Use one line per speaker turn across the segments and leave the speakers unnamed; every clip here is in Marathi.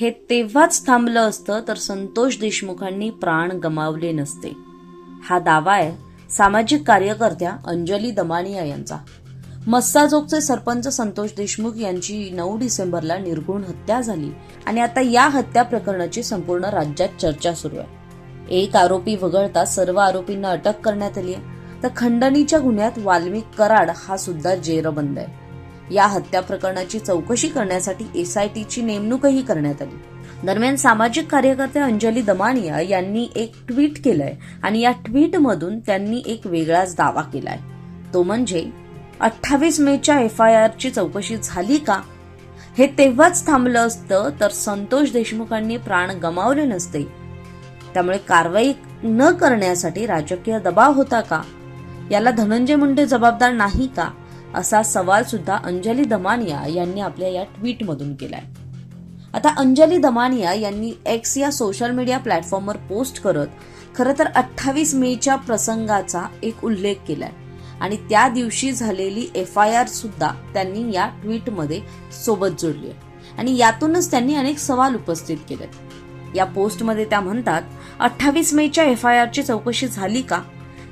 हे तेव्हाच थांबलं असतं तर संतोष देशमुखांनी प्राण गमावले नसते. हा दावा आहे सामाजिक कार्यकर्त्या अंजली दमानिया यांचा. मस्साजोगचे सरपंच संतोष देशमुख यांची नऊ डिसेंबरला निर्घुण हत्या झाली आणि आता या हत्या प्रकरणाची संपूर्ण राज्यात चर्चा सुरू आहे. एक आरोपी वगळता सर्व आरोपींना अटक करण्यात आली आहे. तर खंडणीच्या गुन्ह्यात वाल्मिक कराड हा सुद्धा जेरबंद आहे. या हत्या प्रकरणाची चौकशी करण्यासाठी एसआयटीची नेमणूकही करण्यात आली. दरम्यान सामाजिक कार्यकर्ते अंजली दमानिया यांनी एक ट्विट केलंय आणि या ट्विटमधून त्यांनी एक वेगळाच दावा केलाय. तो म्हणजे अठ्ठावीस मेच्या एफ आय आरची चौकशी झाली का? हे तेव्हाच थांबलं असतं तर संतोष देशमुखांनी प्राण गमावले नसते. त्यामुळे कारवाई न करण्यासाठी राजकीय दबाव होता का? याला धनंजय मुंडे जबाबदार नाही का? असा सवाल सुद्धा अंजली दमानिया यांनी आपल्या या ट्विटमधून केलाय. आता अंजली दमानिया यांनी एक्स या सोशल मीडिया प्लॅटफॉर्मवर पोस्ट करत खरं तर अठ्ठावीस मेच्या प्रसंगाचा एक उल्लेख केलाय. आणि त्या दिवशी झालेली एफ आय आर सुद्धा त्यांनी या ट्विटमध्ये सोबत जोडली आहे. आणि यातूनच त्यांनी अनेक सवाल उपस्थित केलेत. या पोस्टमध्ये त्या म्हणतात अठ्ठावीस मेच्या एफ आय आरची चौकशी झाली का?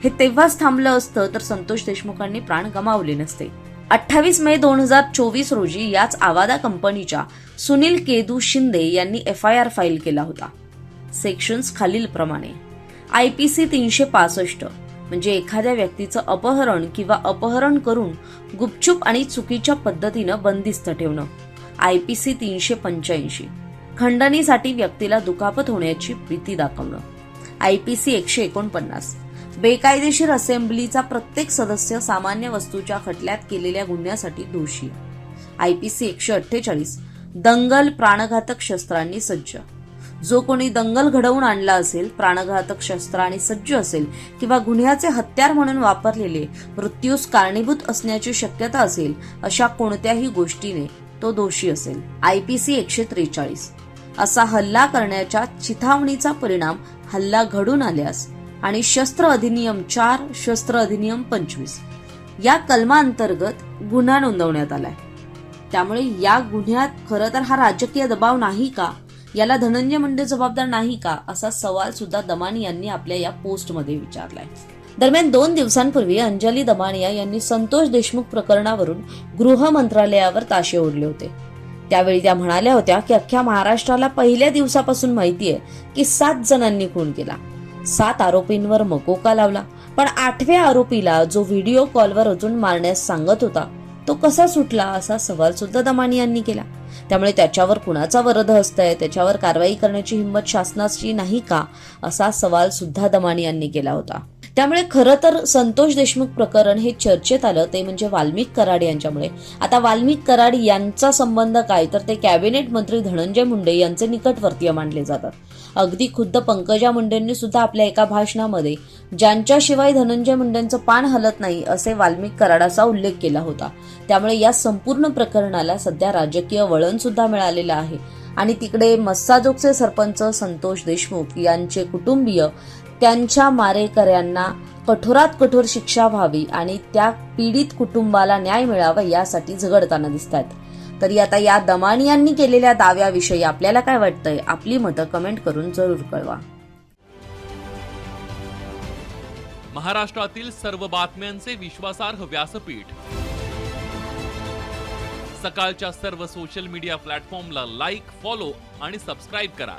हे तेव्हाच थांबलं असतं तर संतोष देशमुखांनी प्राण गमावले नसते. अठ्ठावीस मे दोन हजार चोवीस रोजी याच आवादा कंपनीच्या सुनील केदू शिंदे यांनी एफ आय आर फाईल केला होता. सेक्शन्स खालीलप्रमाणे आय पी सी तीनशे पासष्ट म्हणजे एखाद्या व्यक्तीचं अपहरण किंवा अपहरण करून गुपचूप आणि चुकीच्या पद्धतीनं बंदिस्त ठेवणं. आय पी सी तीनशे पंच्याऐंशी खंडणीसाठी व्यक्तीला दुखापत होण्याची भीती दाखवणं. आय पी सी एकशे एकोणपन्नास बेकायदेशीर असेंब्लीचा प्रत्येक सदस्य सामान्य वस्तूच्या खटल्यात केलेल्या गुन्ह्यासाठी दोषी. आय पी सी एकशे अठ्ठेचाळीस दंगल प्राणघातक शस्त्रांनी सज्ज. जो कोणी दंगल घडवून आणला असेल प्राणघातक शस्त्रांनी सज्ज असेल किंवा गुन्ह्याचे हत्यार म्हणून वापरलेले मृत्यूस कारणीभूत असण्याची शक्यता असेल अशा कोणत्याही गोष्टीने तो दोषी असेल. आय पी सी एकशे त्रेचाळीस. असा हल्ला करण्याच्या चिथावणीचा परिणाम हल्ला घडून आल्यास आणि शस्त्र अधिनियम चार शस्त्र अधिनियम पंचवीस. या कलमांतर्गत गुन्हा नोंदवण्यात आलाय. त्यामुळे या गुन्ह्यात खरं तर हा राजकीय दबाव नाही का? याला धनंजय मुंडे जबाबदार नाही का? असा सवाल सुद्धा दमानी यांनी आपल्या या पोस्टमध्ये विचारलाय. दरम्यान दोन दिवसांपूर्वी अंजली दमानिया यांनी संतोष देशमुख प्रकरणावरून गृह मंत्रालयावर ताशे ओढले होते. त्यावेळी त्या म्हणाल्या होत्या की अख्ख्या महाराष्ट्राला पहिल्या दिवसापासून माहिती आहे की सात जणांनी खून केला. सात आरोपींवर मकोका लावला. पण आठव्या आरोपीला जो व्हिडिओ कॉलवर अजून मारण्यास सांगत होता तो कसा सुटला असा सवाल सुद्धा दमानी यांनी केला. त्यामुळे त्याच्यावर कुणाचा वरद हस्तय त्याच्यावर कारवाई करण्याची हिंमत शासनाची नाही का असा सवाल सुद्धा दमानी यांनी केला होता. त्यामुळे खरं तर संतोष देशमुख प्रकरण हे चर्चेत आलं ते म्हणजे वाल्मिक कराड यांच्यामुळे. आता वाल्मिक कराड यांचा संबंध काय? तर ते कॅबिनेट मंत्री धनंजय मुंडे यांचे निकटवर्तीय मानले जातात. अगदी खुद्द पंकजा मुंडेंनी सुद्धा आपल्या एका भाषणामध्ये ज्यांच्याशिवाय धनंजय मुंडेंचं पान हलत नाही असे वाल्मिक कराडाचा उल्लेख केला होता. त्यामुळे या संपूर्ण प्रकरणाला सध्या राजकीय वळण सुद्धा मिळालेलं आहे. आणि तिकडे मस्साजोगचे सरपंच संतोष देशमुख यांचे कुटुंबीय त्यांच्या मारेकऱ्यांना कठोरात कठोर शिक्षा व्हावी आणि त्या पीडित कुटुंबाला न्याय मिळावा यासाठी झगडताना दिसत आहेत तरी आता या दमानियांनी केलेल्या दाव्याविषयी आपल्याला काय वाटतंय? आपली मतं कमेंट करून जरूर कळवा.
महाराष्ट्रातील सर्व बातम्यांचे विश्वासार्ह व्यासपीठ. सकाळच्या सर्व सोशल मीडिया प्लॅटफॉर्मला लाईक फॉलो आणि सबस्क्राईब करा.